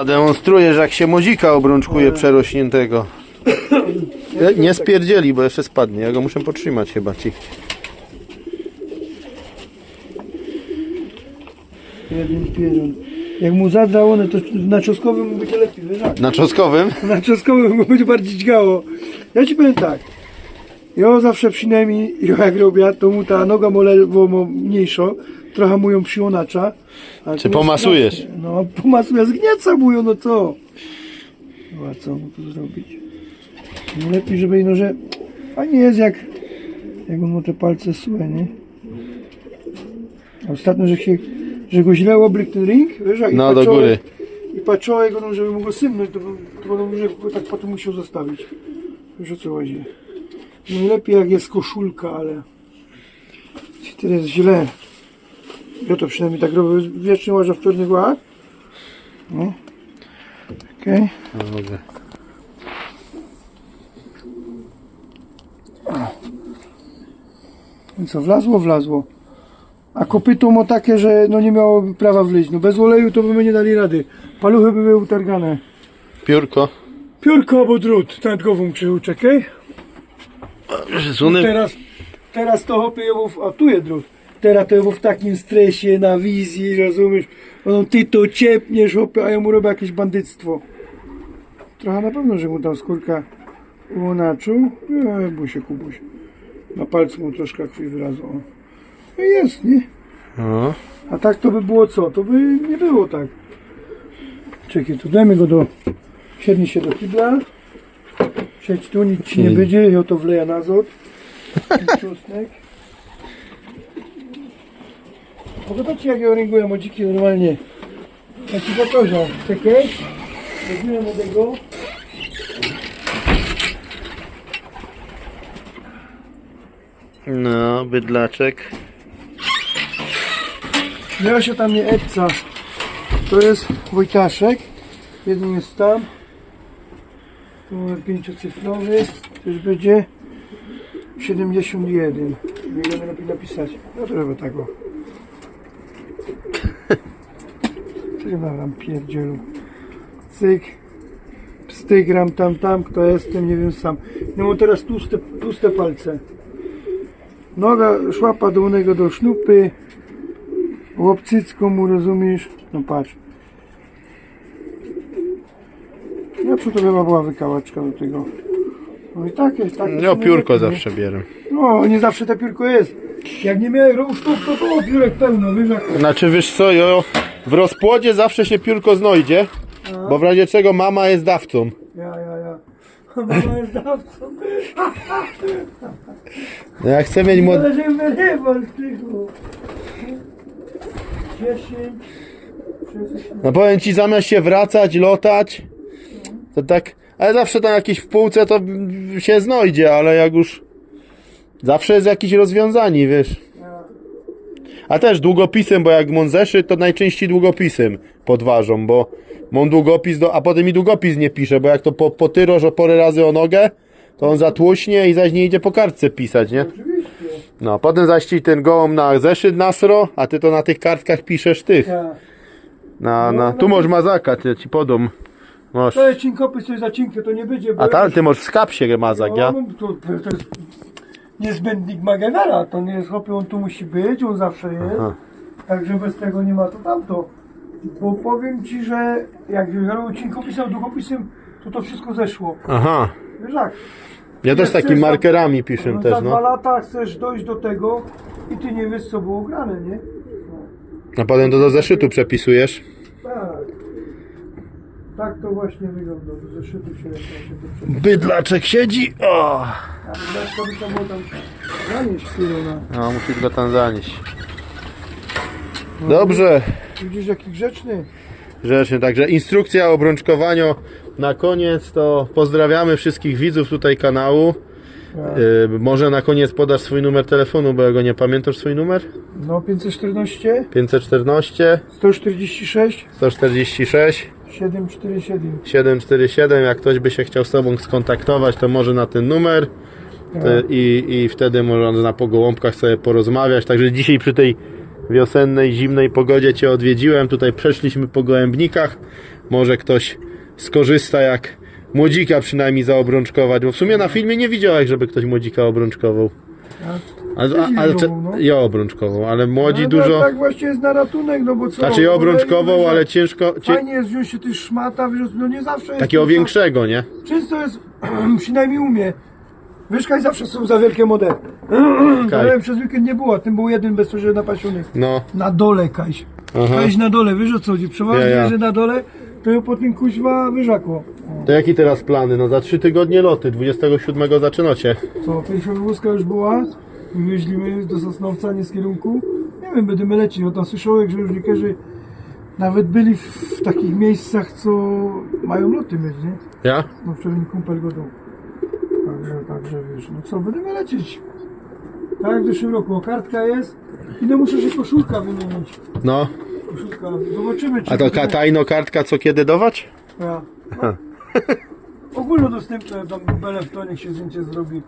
Zademonstrujesz jak się mozika obrączkuje przerośniętego. E, Nie spierdzieli, bo jeszcze spadnie. Ja go muszę potrzymać chyba ci. Jeden pierun. Jak mu zadra one, to na czosnkowym mu będzie lepiej, wiesz? jak? Na czosnkowym? Na czosnkowym mu będzie bardziej dźgało. Ja ci powiem tak. Ja zawsze przynajmniej, ja jak robię, to mu ta noga molewo mo- mniejsza, trochę mu ją przyłonacza. Czy pomasujesz? No, pomasuję, zgnieca mu ją, no co? No a co mu tu zrobić? No lepiej, żeby no, że fajnie jest jak, jak on ma te palce suche, nie? A Ostatnio, że się, że go źle oblik ten ring, wiesz, i No, do góry. I patrzyłem, no, żeby mu go symnąć, to, to bym że go tak potem musiał zostawić. Wiesz o co chodzi. Najlepiej jak jest koszulka, ale jest źle. Ja to przynajmniej tak robię. Wiecznie łażę w czarnych łach. No. Okej. No, dobra. I co, wlazło, wlazło. A kopyto ma takie, że no nie miało prawa wleźć. No bez oleju to by my nie dali rady. Paluchy by były utargane. Piórko. Piórko albo drut, głową krzyżu, czekaj. Teraz, teraz to hopy a tu jest drut. Teraz to jego w takim stresie, na wizji, rozumiesz? No ty to ciepniesz, a ja mu robię jakieś bandyctwo. Trochę na pewno, że mu tam skórka ułonaczył. Nie, bój się, Kubuś. Na palcu mu troszkę krwi wylazło. No jest, nie? No. A tak to by było co? To by nie było tak. Czekaj, tu dajmy go do... Siednij się do kibla. Siedź tu, nic ci nie będzie, ja to wleję na azot. I Czosnek. Pogodacie jak ja ringuję modziki normalnie. Taki gotoża. Czekaj. Weźmiemy młodego. No, bydlaczek. Ja się tam nie epca. To jest Wojtaszek. Jeden jest tam. Mamy pięciocyfrowy. To już będzie 71. Nie będę lepiej napisać. No to chyba tak o. Tam pierdzielu. Cyk. Stygram tam, tam, kto jestem, nie wiem sam. No teraz tłuste, tłuste palce. Noga szłapa dolnego do sznupy. Łopcycką mu rozumiesz? No patrz. Ja przy to chyba była wykałaczka do tego. No i takie, takie. No, piórko najlepiej, zawsze nie? No, nie zawsze te piórko jest. Jak nie miałem rusztów, to było piórek pełno, wiesz jak to. Znaczy, wiesz co, jo, w rozpłodzie zawsze się piórko znajdzie, bo w razie czego mama jest dawcą. Ja, ja, ja. Mama jest dawcą. No Jak chcę mieć młode... Ale że wyrywał tychu. 10. 16. No powiem ci, zamiast się wracać, lotać, to tak... Ale zawsze tam jakieś w półce to się znajdzie, ale jak już... Zawsze jest jakieś rozwiązanie, wiesz. Ja. A też długopisem, bo jak mam zeszyt, to najczęściej długopisem podważą, bo mam długopis, do, a potem i długopis nie pisze, bo jak to po, potyroż o porę razy o nogę, to on zatłuśnie i zaś nie idzie po kartce pisać, nie? Oczywiście. No, potem zaś ci ten gołąb na zeszyt nasro, a ty to na tych kartkach piszesz tych. Ja. Na, No, na, tu masz mazaka, ty ci podam. Masz. To jest cinkopy, coś za cinkę, to nie będzie. bo A tam już- ty masz w skapsie mazak, ja? No, to, to jest niezbędnik Magewera, to nie jest chłopie, on tu musi być, on zawsze jest. Aha. Także bez tego nie ma to tamto. Bo powiem ci, że jak robił cinkopisem, długopisem, to to wszystko zeszło. Aha. Wiesz jak? Ja też takimi markerami piszę no, też, za dwa no. lata chcesz dojść do tego i ty nie wiesz co było grane, nie? A potem to do zeszytu przepisujesz. Tak. To właśnie wygląda. Do zeszytu się się to Bydlaczek siedzi. O! A to by to było tam zanieść chwilę na... No, musisz go tam zanieść. Dobrze. Widzisz jaki grzeczny? Grzecznie, także instrukcja o obrączkowaniu na koniec to pozdrawiamy wszystkich widzów tutaj kanału. Tak. Yy, może na koniec podasz swój numer telefonu, bo ja go nie pamiętasz swój numer? No 514 514 146 146 747. 747. Jak ktoś by się chciał z Tobą skontaktować, to może na ten numer Ty- i, i wtedy można po gołąbkach sobie porozmawiać. Także dzisiaj przy tej wiosennej, zimnej pogodzie Cię odwiedziłem. Tutaj przeszliśmy po gołębnikach. może ktoś skorzysta jak młodzika przynajmniej zaobrączkować, bo w sumie na filmie nie widziałeś, żeby ktoś młodzika obrączkował. A, a, ale co, no. ja obrączkował, ale młodzi No, dużo. Tak właśnie jest na ratunek, no bo co? Znaczy ja no, obrączkował, no, ale ciężko. Cie, Fajnie jest wziąć się też szmata, wiesz, no nie zawsze jest... takiego większego, nie? Często jest, przynajmniej u mnie, wyszkaj zawsze są za wielkie modele. Kaj. Ale przez weekend nie było, a tym był jeden bezpośrednio napasiony. No, Na dole Kaś. Aha. Kaś na dole, wiesz o co chodzi? Przeważnie, Ja, ja. że na dole, to po tym kuźwa wyżakło. to jakie teraz plany? No za trzy tygodnie loty, 27 zaczynacie. Co, pierwsza wywózka już była, wywieźlimy do Sosnowca, nie z kierunku. Nie wiem, będziemy lecieć, bo tam słyszałem, że żołnierze nawet byli w, w takich miejscach, co mają loty mieć, nie? Ja? No wczoraj mi kumpel go dał. Także, także wiesz, no co, będziemy lecieć. Tak jak w zeszłym roku, o, kartka jest i no muszę się koszulka wymienić. No. Koszulka, zobaczymy czy... A to tajno kartka co kiedy dawać? Ja. No. Ogólnodostępne, tam bele w to niech się zdjęcie zrobi.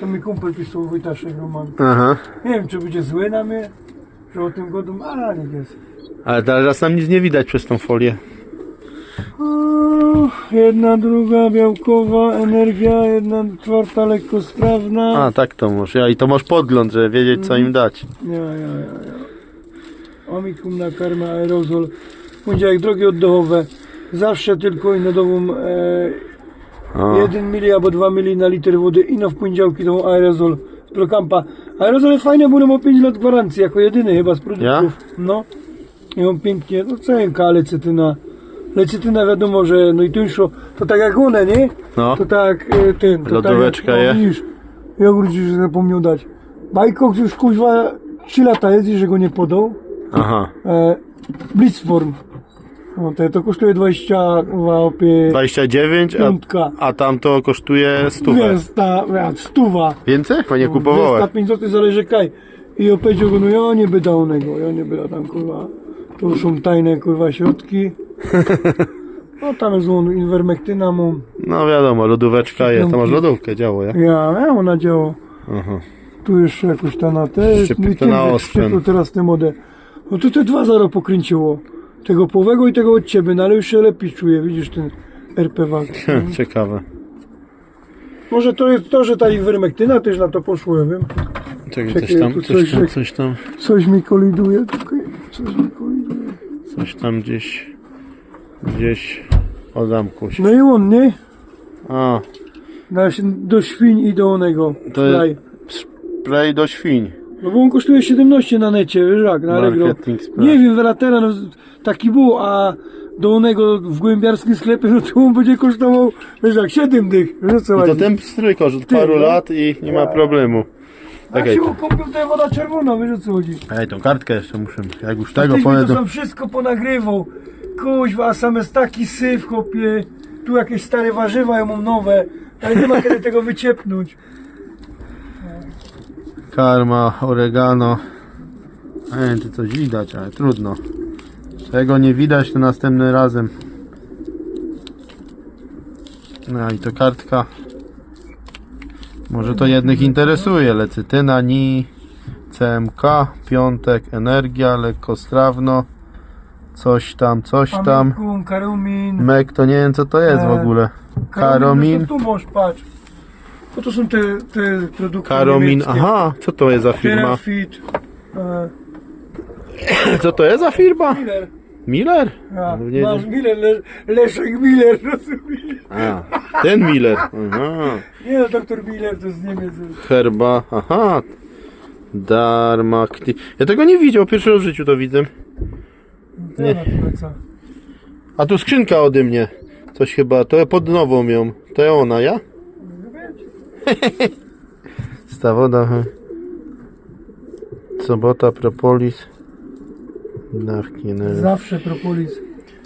To mi kumpel pisał Wojtaszek Roman. Aha. Nie wiem, czy będzie zły na mnie, że o tym godu, a niech jest. Ale teraz nam nic nie widać przez tą folię. O, Jedna, druga białkowa energia, jedna czwarta lekkosprawna. A, tak to możesz. Ja, I to masz podgląd, żeby wiedzieć co im dać. Ja, ja, ja, ja. Omikum na karmę aerozol. Poniedziałek drogi oddechowe. Zawsze tylko inodową e, O. 1 mili albo 2 mili na liter wody. Ino w poniedziałki tą aerozol z Procampa. Aerozol jest fajny, bo ma 5 lat gwarancji, jako jedyny chyba z produktów. No. I on pięknie, no cenka lecytyna. Lecytyna wiadomo, że no i tuńszo, to tak jak one, nie? No. To tak e, ten, to Lodóweczka tak, jak, no, widzisz, jogurt już zapomniał dać. Bajkoks już kuźwa 3 lata jest, i że go nie podał. Aha. E, Blitzform. No to, to kosztuje 20 łapie. 29, a, Piątka. a tam to kosztuje 100. Jest ta, stuwa. Więcej? Chyba nie kupowałem. 5 zł zależy kaj. I opowiedział go, no ja nie by dał nego, ja nie by tam kurwa. To są tajne kurwa środki. No tam jest on, inwermektyna mu. No wiadomo, lodóweczka jest. To masz lodówkę, działo, ja? Ja, ja ona działa. Aha. Tu jeszcze jakoś ta na te. Szczyp- no i to na ostrym. teraz te modę. No to te dwa zero pokręciło. Tego połowego i tego od ciebie, no ale już się lepiej czuję, widzisz ten RP Wag. Ciekawe. Może to jest to, że ta iwermektyna też na to poszło, ja wiem. Czekaj, Czekaj, coś tam, tu coś coś tam, coś tam, Coś mi koliduje tutaj. Coś mi koliduje. coś tam gdzieś, gdzieś o zamku się. No i on, nie? A, Na do świń i do onego. To jest- spray do świń. No bo on kosztuje 17 na necie, wiesz jak, na Allegro. Nie wiem, Veratera, no taki był, a do onego w głębiarskim sklepie, no to on będzie kosztował, wiesz jak, 7 dych. Wiesz co I to chodzi? ten strykosz od paru no. lat i nie ma problemu. Okej. się mu kupił, to jest woda czerwona, wiesz o co chodzi? Ej, tą kartkę jeszcze muszę, jak już Tego powiem, to to... wszystko ponagrywał. Kuźwa, a sam jest taki syf, chłopie. Tu jakieś stare warzywa, ja mam nowe. Ale nie ma kiedy tego wyciepnąć. Karma, oregano. Ej, tu coś widać, ale trudno. Tego nie widać, to następnym razem. No i to kartka. Może to jednych interesuje. Lecytyna, ni, CMK, piątek, energia, lekkostrawno. Coś tam, coś tam. Mek to nie wiem co to jest w E, ogóle. Karomin. to tu możesz patrz. Bo to są te, te produkty Karomin, niemieckie. aha, co to jest za firma? Terafit. E, Co to jest za firma? Miller. Miller? Ja, No nie- masz Miller, Le, Leszek Miller, rozumiesz? A, ten Miller. Aha. Nie no, doktor Miller to jest z Niemiec. Herba, aha. Darmakti. Ja tego nie widział, pierwszy raz w życiu to widzę. Nie. Nie. Na tyle co. A tu skrzynka ode mnie. Coś chyba, to ja pod nową ją. To ja ona, ja? No wiecie. Stawoda. he. Sobota, propolis. Dawki energii. Zawsze propolis.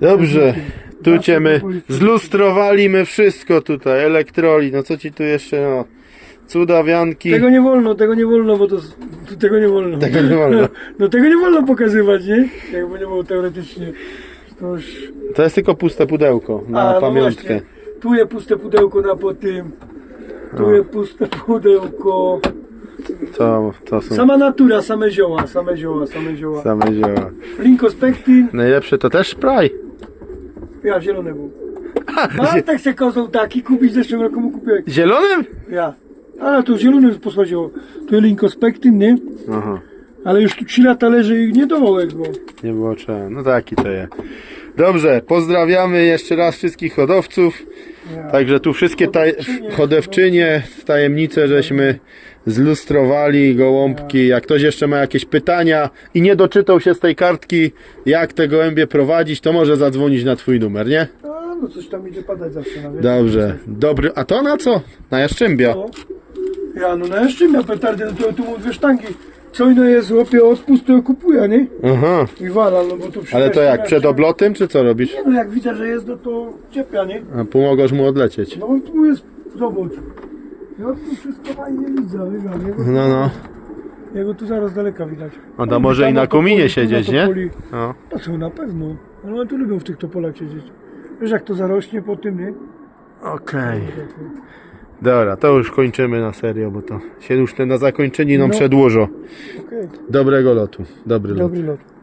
Dobrze. Tu cię my propolis. zlustrowali my wszystko tutaj. Elektroli, no co ci tu jeszcze, no. Cudawianki. Tego nie wolno, tego nie wolno, bo to, to tego nie wolno. Tego nie wolno. No tego nie wolno pokazywać, nie? Jakby nie było teoretycznie. To już... To jest tylko puste pudełko na A, no pamiątkę. właśnie. Tu jest puste pudełko na po tym. Tu jest puste pudełko. To, to są Sama natura, same zioła, same zioła, same zioła. same dzieła. Linkospektin. Najlepsze to też spray. Ja, zielony był. Bartek se kozał taki, kupić w zeszłym roku mu kupiłem. Zielonym? Ja. Ale tu zielony posładziło. Tu linkospektyn, nie? Aha. Ale już tu 3 lata leży i nie dołek go. Nie było trzeba. No taki to jest. Dobrze, pozdrawiamy jeszcze raz wszystkich hodowców. Także tu wszystkie taj- Hodowczynie. tajemnice żeśmy zlustrowali, gołąbki. Jak ktoś jeszcze ma jakieś pytania i nie doczytał się z tej kartki, jak te gołębie prowadzić, to może zadzwonić na twój numer, nie? A, no coś tam idzie padać zawsze na wieczór. Dobrze. Dobry. A to na co? Na jaszczymbia. No. Ja, no na jeszcze miał petardy, no to tu mu dwie sztangi. Co inne jest, łopie odpust, to ja kupuję, nie? Aha. I wala, no bo przy Ale to jak przed oblotem, czy co robisz? Nie, no jak widzę, że jest, no to ciepia, nie? A pomogłeś mu odlecieć. No bo tu jest, zobacz. Ja tu wszystko fajnie widzę, wiesz, jego, No, no. jego tu zaraz daleka widać. A to może i na kominie tu siedzieć, nie? No. No to na pewno. Ale one tu lubią w tych topolach siedzieć. Wiesz jak to zarośnie po tym, nie? Okej. Dobra, to już kończymy na serio, bo to się już te na zakończenie nam No. przedłużo. Dobrego lotu. Dobry lot. dobry lot.